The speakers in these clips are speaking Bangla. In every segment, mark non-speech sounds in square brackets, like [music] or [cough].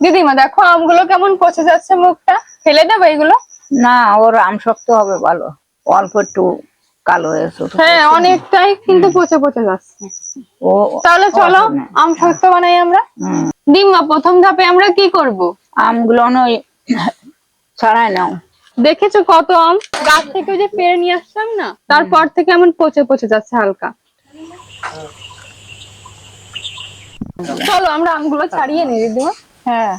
দিদিমা দেখো আমগুলো কেমন পচে যাচ্ছে মুখটা? ফেলে দেবো এগুলো? না ওর আম শক্ত হবে ভালো। অল্প একটু কালো হয়েছে হ্যাঁ অনেকটাই কিন্তু পচে পচে যাচ্ছে। ও তাহলে চলো আম শক্ত বানাই আমরা। দিম্মা প্রথম ধাপে আমরা কি করব? আমগুলো নয় ছাড়াই নাও। দেখেছ কত আম? গাছ থেকে যে পেরে নিয়ে আসলাম না তারপর থেকে এমন পচে পচে যাচ্ছে হালকা। চলো আমরা আমগুলো ছাড়িয়ে নিই দিদিমা। হ্যাঁ।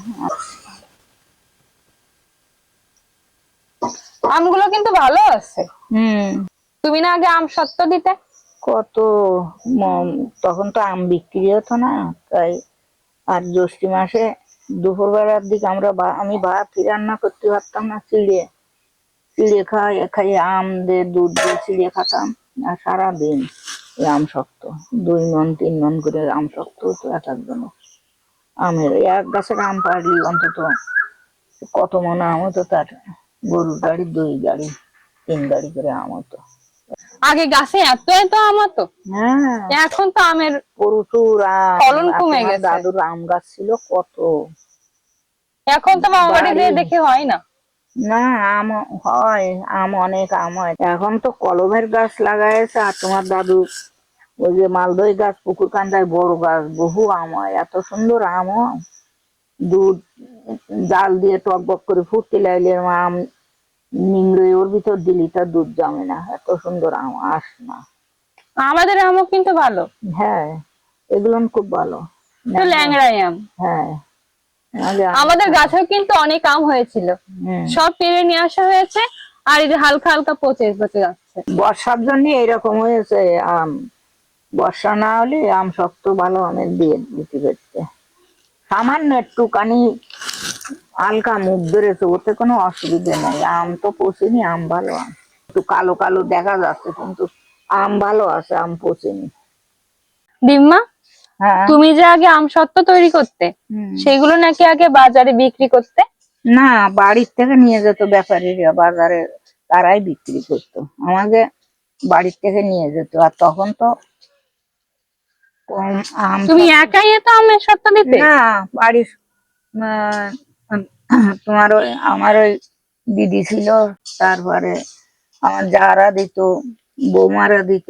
আমগুলো কিন্তু ভালো আছে। হুম। তুমি না আগে আম সত্ত্ব দিতে। কত তখন তো আম বিক্রি হতো না তাই আর জ্যৈষ্ঠী মাসে দুপুর বেলার দিকে আমরা বা- আমি ভাত রান্না করতে পারতাম না চিড়ে চিড়ে খাই খাই আম দিয়ে দুধ দিয়ে চিড়ে খেতাম আর সারাদিন আম শক্ত দুই মন তিন মন করে আম শক্ত হতো এক একজন আমের এক গাছের আম পারলি অন্তত। কত মনে আম হতো তার? গরুর গাড়ি দুই গাড়ি তিন গাড়ি করে আম হতো। আগে গাছে এত এত আম হতো? হ্যাঁ। এখন তো আমের প্রচুর ফলন কমে গেছে। দাদুর আম গাছ ছিল কত? এখন তো মামা বাড়ি দিয়ে দেখে হয় না। না আম হয় আম অনেক আম হয়। এখন তো কলমের গাছ লাগাইছে আর তোমার দাদু ওই যে মালদই গাছ পুকুর কান্দায় বড় গাছ বহু আম হয় এত সুন্দর আম। দুধ জাল দিয়ে টক বক করে ফুটতে লাগলে আম নিংড়ে ওর ভিতর দিলি তা দুধ জমে না এত সুন্দর আম আস না। আমাদের আমও কিন্তু ভালো। হ্যাঁ এগুলো খুব ভালো। ল্যাংড়াই আম। হ্যাঁ। আমাদের গাছেও কিন্তু অনেক আম হয়েছিল। সব পেরে নিয়ে আসা হয়েছে আর এই যে হালকা হালকা পচে পচে যাচ্ছে বর্ষার জন্য এরকম হয়েছে আম। বর্ষা না হলে আম শক্ত ভালো আমের দিয়ে দিতে পারছে সামান্য একটুখানি হালকা মুখ ধরেছে ওতে কোনো অসুবিধা নেই। আম তো পচেনি আম ভালো আম। একটু কালো কালো দেখা যাচ্ছে কিন্তু আম ভালো আছে আম পচেনি। দিম্মা হ্যাঁ। তুমি যে আগে আম সত্ত্ব তৈরি করতে সেগুলো নাকি আগে বাজারে বিক্রি করতে? না বাড়ির থেকে নিয়ে যেত ব্যাপারীরা বাজারে তারাই বিক্রি করতো। আমাকে বাড়ির থেকে নিয়ে যেত আর তখন তো কম আম তুমি একাই এত আমের সত্ত্ব দিতে না বাড়ির [clears throat] তোমার ওই আমার ওই দিদি ছিল তারপরে আমার যারা দিত বৌমারা দিত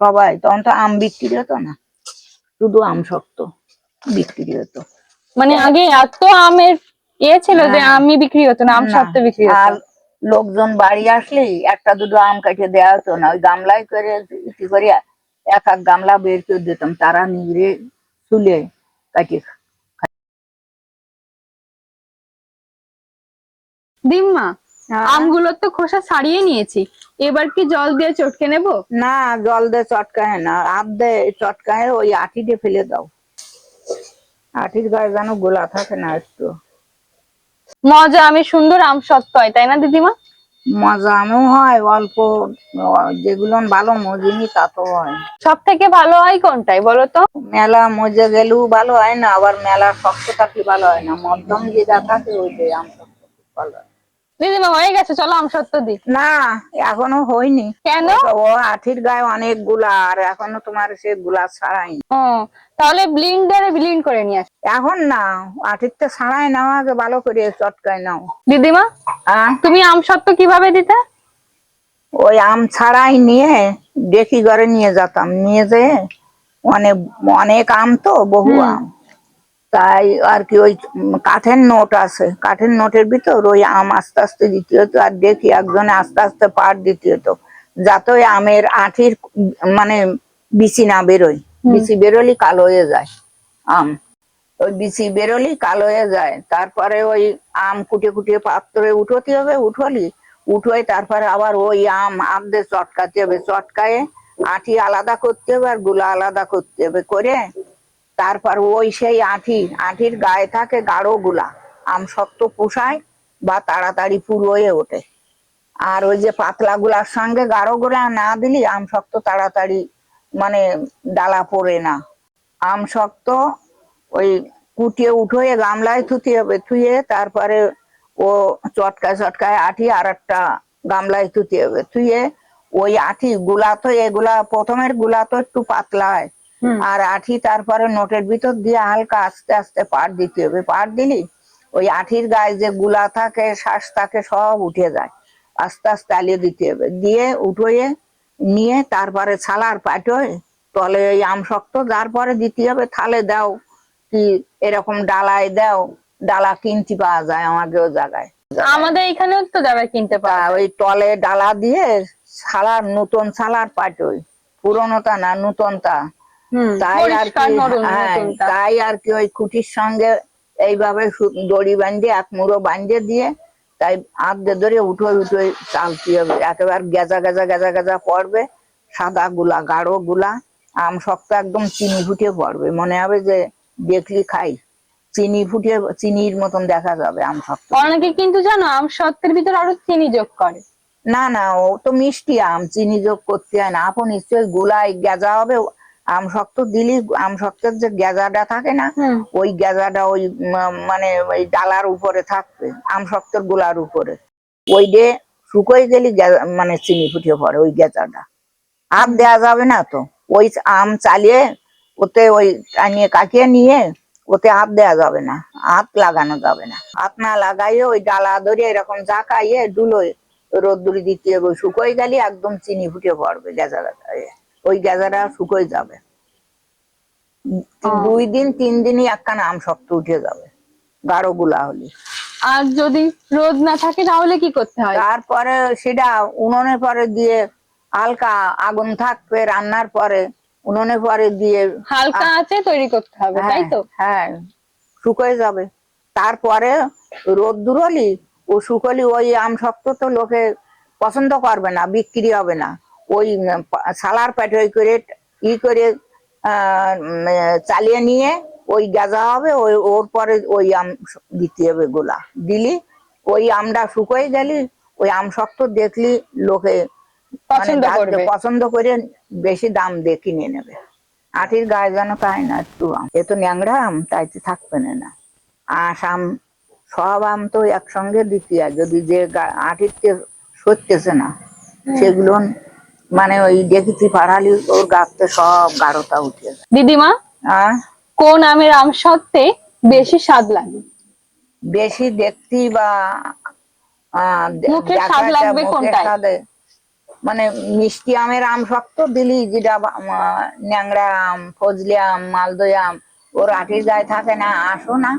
সবাই তখন তো আম বিক্রি হতো না শুধু আম শক্ত বিক্রি হতো মানে আগে এত আমের ইয়ে ছিল যে। আমি বিক্রি হতো না আম শক্ত বিক্রি আর হতো লোকজন বাড়ি আসলেই একটা দুটো আম কাটিয়ে দেওয়া হতো না ওই গামলায় করে করে এক এক গামলা বের করে দিতাম তারা নিগড়ে তুলে কাটিয়ে দিম্মা হ্যাঁ। আমগুলো তো খোসা ছাড়িয়ে নিয়েছি। এবার কি জল দিয়ে চটকে নেব? না জল দিয়ে চটকায় না। আধ দে চটকায় ওই আঠিতে ফেলে দাও। আঠির গায়ে যেন গোলা থাকে না একটু। মজা আমি সুন্দর আম সত্ত্ব হয় তাই না দিদিমা? মজা আমও হয় অল্প যেগুলো ভালো মজিনি তা তো হয়। সব থেকে ভালো হয় কোনটাই বলো তো? মেলা মজে গেলেও ভালো হয় না আবার মেলা শক্ত থাকলে ভালো হয় না? মধ্যম যেটা থাকে ওইটাই আমার ভালো হয়। দিদিমা হয়ে গেছে চলো আম সত্ত্ব দি। না এখনও হয়নি। কেন? ও আঠির গায়ে অনেকগুলা আর এখনও তোমার সে গুলা ছাড়াই ও তাহলে ব্লিন্ডারে ব্লিন্ড করে নিয়ে আস। এখন না আঠির তো ছাড়াই নাও আগে ভালো করে চটকায় নাও। দিদিমা তুমি আম সত্ত্ব কীভাবে দিতে? ওই আম ছাড়াই নিয়ে ডেকি ঘরে নিয়ে যেতাম। নিয়ে যেয়ে অনেক অনেক আম তো বহু আম। তাই আর কি ওই কাঠের নোট আছে। কাঠের নোটের ভিতর ওই আম আস্তে আস্তে দিতে হতো আর দেখি একজনে আস্তে আস্তে পাট দিতে হতো যাতে ওই আমের আঠির মানে বিচি না বেরোয়। বিচি বেরোলি কালো হয়ে যায় আম। ওই বিচি বেরোলি কালো হয়ে যায়। তারপরে ওই আম কুটে কুটিয়ে পাত্রে উঠোতে হবে উঠলি। উঠোয় তারপরে আবার ওই আম আমদের চটকাতে হবে। চটকায়ে আঠি আলাদা করতে হবে আরগুলা আলাদা করতে হবে। করে তারপর ওই সেই আঠি, আঠির গায়ে থাকে গাঢ়গুলা। আম শক্ত পোষায় বা তাড়াতাড়ি পুরো হয়ে ওঠে। আর ওই যে পাতলা গুলার সঙ্গে গাঢ়গুলা না দিলি আম শক্ত তাড়াতাড়ি মানে ডালা পড়ে না। আম শক্ত ওই কুটিয়ে উঠোয়ে গামলায় থুতে হবে, থুয়ে তারপরে ও চটকায় চটকায় আঠি আর একটা গামলায় থুতে হবে। থুয়ে ওই আঠি গুলা তো এগুলা, প্রথমেরগুলা তো একটু পাতলা হয়। আর আঠি তারপরে নোটের ভিতর দিয়ে হালকা আস্তে আস্তে পাট দিতে হবে। পাট দিলি ওই আঠির গায়ে যে গুলা থাকে শ্বাস থাকে সব উঠে যায়। আস্তে আস্তে আলিয়ে দিতে হবে। দিয়ে উঠোয়ে নিয়ে তারপরে ছালার পাটোয় তলে ওই আম শক্ত তারপরে দিতে হবে থালে দাও কি এরকম ডালায় দাও ডালা কিনতে পাওয়া যায় আমাকেও জায়গায়। আমাদের এখানেও তো যাবে কিনতে পারা ওই তলে ডালা দিয়ে ছালার নতুন ছালার পাটোয় পুরনোটা না নতুনটা। তাই আর কি হ্যাঁ, তাই আর কি ওই খুঁটির সঙ্গে এইভাবে দড়ি বাঁধিয়ে এক মুড়ো বাঁধিয়ে দিয়ে তাই আধে ধরে উঠো উঠো চালতে হবে। একেবারে গেজা গেজা গেজা গেজা পড়বে সাদা গুলা গাঢ়গুলা আম শক্ত একদম চিনি ফুটিয়ে পড়বে। মনে হবে যে দেখলি খাই চিনি ফুটিয়ে চিনির মতন দেখা যাবে আম শক্ত। অনেকে কিন্তু জানো আম শক্তের ভিতরে আরও চিনি যোগ করে। না না ও তো মিষ্টি আম চিনি যোগ করতে হয় না। আপন নিশ্চয়ই গুলাই গেজা হবে আম শক্ত দিলি আম শক্তের যে গেজাটা থাকে না ওই গেজাটা ওই মানে ওই ডালার উপরে থাকবে আম শক্তের গোলার উপরে। ওই ডে শুকোই গেলি মানে চিনি ফুটিয়ে পড়ে ওই গেজাটা আর দেওয়া যাবে না তো। ওই আম চালিয়ে ওতে ওই টানিয়ে কাটিয়ে নিয়ে ওতে হাত দেওয়া যাবে না হাত লাগানো যাবে না। হাত না লাগাইয়ে ওই ডালা ধরে এরকম ঝাঁকাইয়ে ডুলোয় রোদ্দুরি দিতে হবে শুকোই গেলে একদম চিনি ফুটে পড়বে গেজা গেজা হয়ে। ওই গেজাটা শুকোই যাবে। দুই দিন তিন দিনই একখানা আম শক্ত উঠে যাবে গাঢ়গুলা হলে আর যদি রোদ না থাকে তাহলে কি করতে হয়? তারপরে সেটা উনুনের পরে দিয়ে হালকা আগুন থাকবে রান্নার পরে উনুনের পরে দিয়ে হালকা আছে তৈরি করতে হবে তাই তো? হ্যাঁ শুকোয় যাবে। তারপরে রোদ্দুর হলি ও শুকলি ওই আম শক্ত তো লোকে পছন্দ করবে না বিক্রি হবে না। ওই সালার প্যাটে করে ই করে চালিয়ে নিয়ে ওই গাজা হবে ওই ওর পরে ওই আম দিতে হবে গোলা। দিলি ওই আমটা শুকোয় গেলি ওই আম শক্ত দেখলি লোকে মানে পছন্দ। পছন্দ করে বেশি দাম দিয়ে কিনে নেবে। আটির গায়ে যেন তাই না একটু আম। এ তো ন্যাংরা আম তাইতে থাকবে না আঁশ আম সব আম তো একসঙ্গে দিতে যদি যে গা- আটিতে সরতেছে না সেগুলো মানে ওই দেখেছি পাড়ালি ওর গাছতে সব গাঢ়তা উঠে যায়। দিদিমা আহ কোন আমের আম সত্ত্বে বেশি স্বাদ লাগে? বেশি দেখতি বা মুখে স্বাদ লাগবে? মানে মিষ্টি আমের আম শক্ত দিলি যেটা ন্যাংরা আম ফজলি আম মালদই আম ওর আটির গায়ে থাকে না আসো না।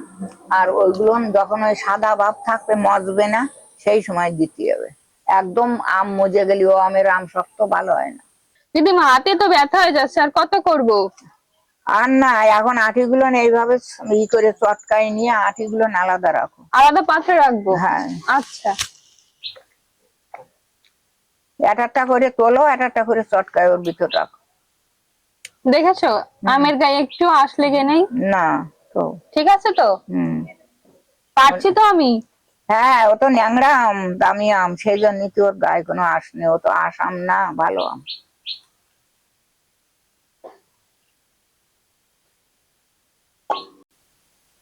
আর ওইগুলো যখন ওই সাদা ভাব থাকবে মজবে না সেই সময় দিতে হবে। একদম আম মজে গেলি ও আমের আম শক্ত ভালো হয় না। দিদিমা হাতে তো ব্যথা হয়ে যাচ্ছে আর কত করব? আর না এখন আটিগুলো এইভাবে ই করে চটকাই নিয়ে আটিগুলো আলাদা রাখো। আলাদা পাত্রে রাখব? হ্যাঁ। আচ্ছা। এক একটা করে তোলো এক একটা করে চটকায় ওর ভিতর রাখো। দেখেছ? আমের গায়ে একটু আঁশ লেগে নেই? না তো। ঠিক আছে তো? হুম। পারছি তো আমি? হ্যাঁ ও তো ন্যাংরা আম দামি আম সেই জন্যই তো ওর গায়ে কোনো আস নেই ও তো আস আম না ভালো আম।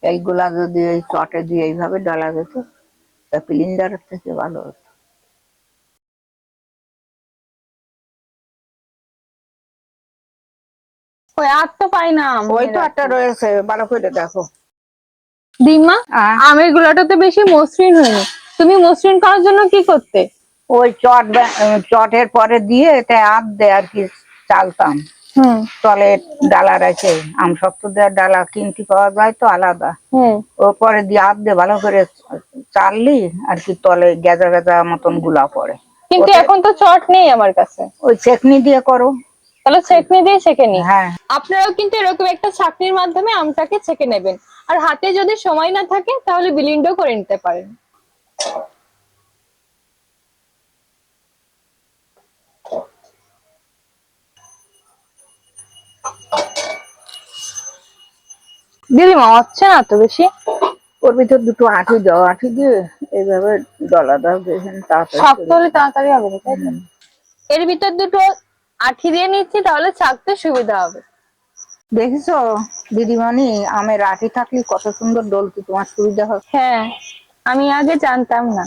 এইগুলা যদি ওই চটে দিয়ে এইভাবে ডলা যেত তা সিলিন্ডারের থেকে ভালো হতো। ওই আর তো পাই না ওই তো একটা রয়েছে ভালো করে দেখো। আহ, আমের গুলাটা তো বেশি মসৃণ হয়নি। তুমি মসৃণ করার জন্য কি করতে? ওই চট চটের পরে দিয়ে এটা আধ দেয় আর কি চালতাম। তলে ডালা রেখে আম শক্ত দেওয়ার ডালা কিনতে পাওয়া যায় তো আলাদা। ওর পরে দিয়ে হাত দিয়ে ভালো করে চাললি আর কি তলে গেজা গেজা মতনগুলা পড়ে। কিন্তু এখন তো চট নেই আমার কাছে। ওই চেকনি দিয়ে করো। তাহলে ছেকনি দিয়ে ছেঁকে নি। হ্যাঁ। আপনারাও কিন্তু এরকম একটা ছাকনির মাধ্যমে আমটাকে ছেঁকে নেবেন। আর হাতে যদি সময় না থাকে তাহলে বিলিন্ডও করে নিতে পারেন। দিদিমা হচ্ছে না তো বেশি? ওর ভিতর দুটো আঠি দাও আঠি দিয়ে এইভাবে ডলা দাও দেখেন তাড়াতাড়ি শক্ত হলে তাড়াতাড়ি হবে। এর ভিতর দুটো আঠি দিয়ে নিচ্ছি তাহলে ছাকতে সুবিধা হবে। দেখেছ? দিদিমণি আমি আটি থাকলে কত সুন্দর ডলতি তোমার সুবিধা হবে। হ্যাঁ আমি আগে জানতাম না।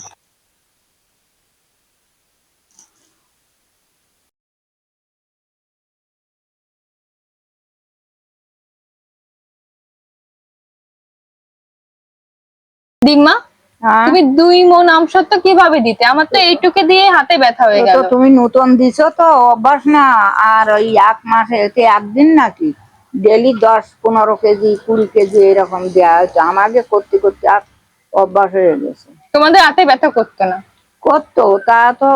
দিম্মা হ্যাঁ? তুমি দুই মন আমসত্ব কীভাবে দিতে? আমার তো এইটুকু দিয়ে হাতে ব্যথা হয়ে গেল। তুমি নতুন দিছো তো অভ্যাস না। আর ওই এক মাসে একদিন নাকি? ডেলি দশ পনেরো কেজি কুড়ি কেজি এরকম দেওয়া হচ্ছে আমাকে করতে করতে আর অভ্যাস হয়ে গেছে। তোমাদের হাতে ব্যথা করতো না? করতো তা তো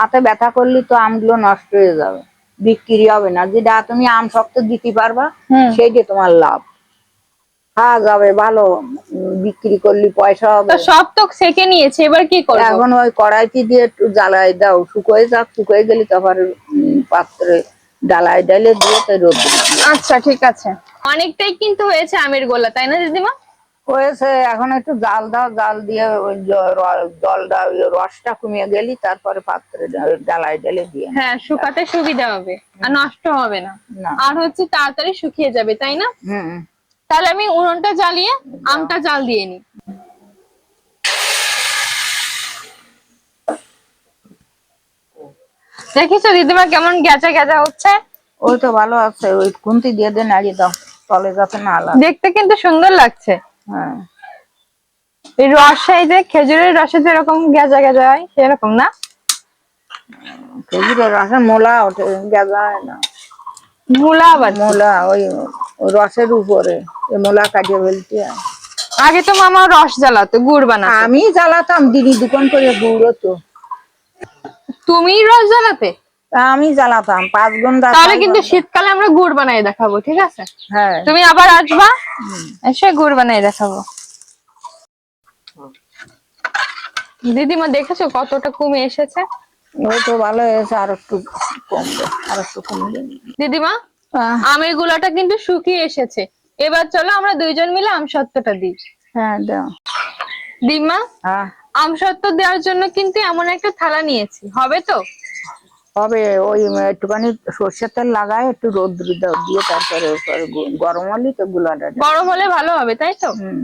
হাতে ব্যথা করলে তো আমগুলো নষ্ট হয়ে যাবে বিক্রি হবে না। যেটা তুমি আম শক্ত দিতে পারবা। সেইটা তোমার লাভ। খাওয়া যাবে ভালো বিক্রি করলে পয়সা হবে। সব তো সেকে নিয়েছে এবার কি করব? এখন ওই কড়াইটি দিয়ে একটু জ্বালাই দাও শুকোয় যাক শুকোয় গেলে তারপর পাত্রে ডালাই ডালে দিয়ে তো রোদ আচ্ছা ঠিক আছে। অনেকটাই কিন্তু হয়েছে আমের গোলা তাই না দিদিমা? হয়েছে এখন একটু জাল দাও জাল দিয়ে জল ওই রসটা কমিয়ে গেলি তারপরে পাত্রে ডা- ডালাই ডালে দিয়ে হ্যাঁ শুকাতে সুবিধা হবে আর নষ্ট হবে না। না। আর হচ্ছে তাড়াতাড়ি শুকিয়ে যাবে তাই না? হুম। তাহলে আমি উনুনটা জ্বালিয়ে আমটা জাল দিয়ে নিই দেখিছো দিদিমা কেমন গেঁচা গেঁচা হচ্ছে? ওই তো ভালো আছে ওই খুন্তি দিয়ে দিয়ে নাড়িয়ে দাও তলে যাতে না লাগে। দেখতে কিন্তু সুন্দর লাগছে। হ্যাঁ। এই রস এই যে খেজুরের রসে যেরকম গেঁজা গেঁজা হয় সেরকম না? খেজুরের রসের মোলা ওঠে গেজা হয় না। মূলা আবার মোলা ওই রসের উপরে মোলা কাটিয়ে ফেলতে হয়। আগে তো মামা রস জ্বালাতো গুড় বানাতো। আমি জ্বালাতাম দিদি দোকান করে গুঁড়ো তো তুমি রস জ্বালাতে? আমি জ্বালাতাম পাঁচ ঘণ্টা তাহলে কিন্তু শীতকালে আমরা গুড় বানাই দেখাবো ঠিক আছে? হ্যাঁ। তুমি আবার আসবা? এসে গুড় বানাই দেখাবো। দিদিমা দেখেছ কতটা কমে এসেছে? ওই তো ভালো হয়েছে আর একটু কমবে আর একটু কমবে। দিদিমা আহ, আমের গুলাটা কিন্তু শুকিয়ে এসেছে। এবার চলো আমরা দুইজন মিলে আম সত্ত্বটা দিই। হ্যাঁ দাও। দিদিমা হ্যাঁ। আম সত্ত্ব দেওয়ার জন্য কিন্তু এমন একটা থালা নিয়েছি। হবে তো? হবে ওই একটুখানি সর্ষের তেল লাগায় একটু রোদ দাও দিয়ে তারপরে গরম হলে তো গুলাটা। গরম হলে ভালো হবে তাই তো? হুম,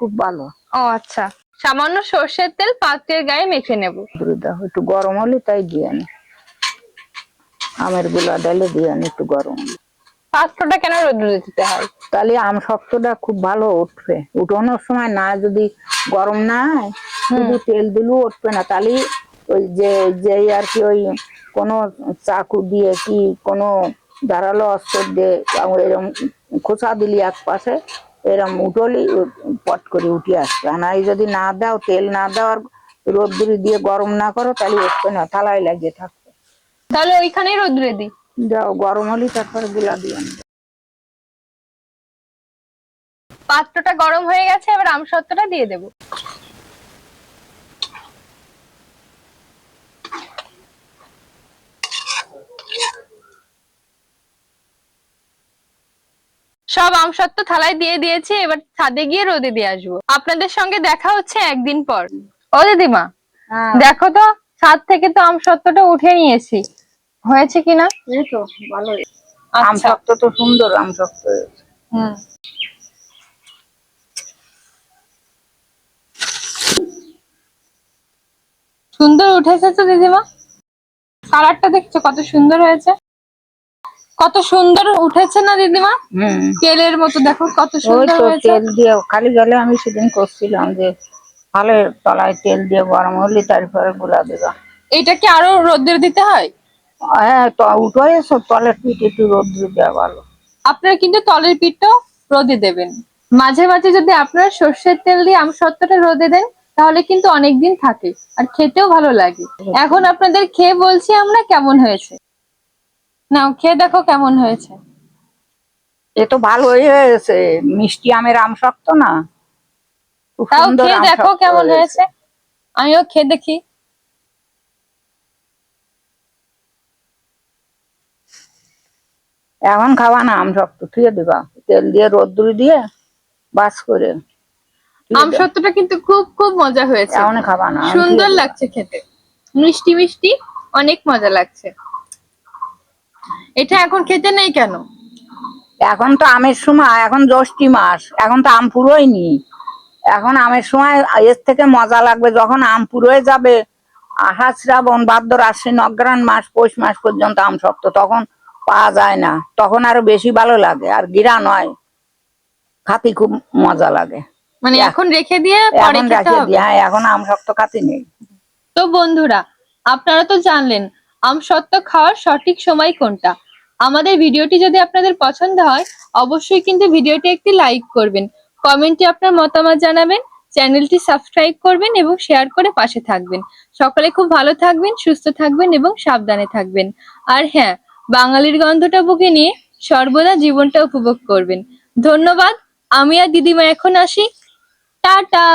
খুব ভালো। ও আচ্ছা। সামান্য সর্ষের তেল পাত্রের গায়ে মেখে নেব। একটু গরম হলে তাই দিয়ে আনি। আমেরগুলা ডালে দিয়ে আনি একটু গরম হলে। পাত্রটা কেন রোদ্র দিতে হয়? তাহলে আম শক্তটা খুব ভালো উঠবে। উঠানোর সময় না যদি গরম না হয় শুধু তেল দিলেও উঠবে না। তাহলে ওই যে যে আর কি ওই কোনো চাকু দিয়ে কি কোনো ধারালো অস্ত্র দিয়ে এরম খোসা দিলি এক পাশে এরম উঠলি পট করে উঠে আসবে। আর যদি না দাও তেল না দাও আর রোদ্দুরি দিয়ে গরম না করো তাহলে উঠবে না থালায় লাগিয়ে থাকবে। তাহলে ওইখানেই রোদ্রে দিই? দাও গরম হলে তারপরে গুলা দিয়ে আনবে। পাত্রটা গরম হয়ে গেছে এবার আম সত্ত্বটা দিয়ে দেব। সব আম সত্ত্ব থালায় দিয়ে দিয়েছি এবার ছাদে গিয়ে রোদে দিয়ে আসব। আপনাদের সঙ্গে দেখা হচ্ছে একদিন পর। ও দিদিমা হ্যাঁ। দেখো তো ছাদ থেকে তো আম সত্ত্বটা উঠে নিয়েছি। হয়েছে কিনা? এই তো ভালো আম আচ্ছা শক্ত তো সুন্দর আম শক্ত। হয়েছে। হুম। সুন্দর উঠেছে তো দিদিমা? কালারটা দেখছ কত সুন্দর হয়েছে? কত সুন্দর উঠেছে না দিদিমা? হুম। তেলের মতো দেখো কত সুন্দর হয়েছে। তেল দিয়ে খালি গেলে আমি সেদিন করছিলাম যে ভালো তলায় তেল দিয়ে গরম হলে তারপরে গুলা দেবা। এটা কি আরও রোদ্রে দিতে হয়? হ্যাঁ তলের পিঠ একটু রোদ্র দেওয়া ভালো। আপনারা কিন্তু তলের রোদে দেবেন। মাঝে মাঝে যদি আপনারা সর্ষের তেল দিয়ে আম রোদে দেন তাহলে কিন্তু অনেকদিন থাকে আর খেতেও ভালো লাগে। এখন আপনাদের খেয়ে বলছি আমরা কেমন হয়েছে। নাও খেয়ে দেখো কেমন হয়েছে। এ তো ভালো হয়েছে মিষ্টি আমের আম শক্ত না। তাও খেয়ে দেখো কেমন হয়েছে। আমিও খেয়ে দেখি। এখন খাবা না আম শক্ত থুয়ে দিবা। তেল দিয়ে রোদ্দুর দিয়ে বাস করে। আম সত্ত্বটা কিন্তু খুব খুব মজা হয়েছে। এখন খাবা না সুন্দর লাগছে খেতে। মিষ্টি মিষ্টি অনেক মজা লাগছে। এটা এখন খেতে নেই কেন? এখন তো আমের সময় এখন জ্যৈষ্ঠী মাস এখন তো আম পুরোয়নি এখন আমের সময় এর থেকে মজা লাগবে যখন আম পুরোয় যাবে। আষাঢ় শ্রাবণ ভাদ্র আশ্বিন অগ্রাণ মাস পৌষ মাস পর্যন্ত আম শক্ত তখন পাওয়া যায় না। তখন আরও বেশি ভালো লাগে। আর গিরা নয়। খাতি খুব মজা লাগে। মানে এখন রেখে দিয়ে পরে খেতে হবে? হ্যাঁ এখন আম শক্ত কাটি নেই। তো বন্ধুরা আপনারা তো জানলেন আমসত্ত্ব খাওয়ার সঠিক সময় কোনটা। আমাদের ভিডিওটি যদি আপনাদের পছন্দ হয় অবশ্যই কিন্তু ভিডিওটি একটি লাইক করবেন। কমেন্টে আপনার মতামত জানাবেন চ্যানেলটি সাবস্ক্রাইব করবেন এবং শেয়ার করে পাশে থাকবেন। সকলে খুব ভালো থাকবেন সুস্থ থাকবেন এবং সাবধানে থাকবেন। আর হ্যাঁ বাঙালির গন্ধটা বুকে নিয়ে সর্বদা জীবনটা উপভোগ করবেন। ধন্যবাদ, আমি আর দিদিমা এখন আসি। টাটা!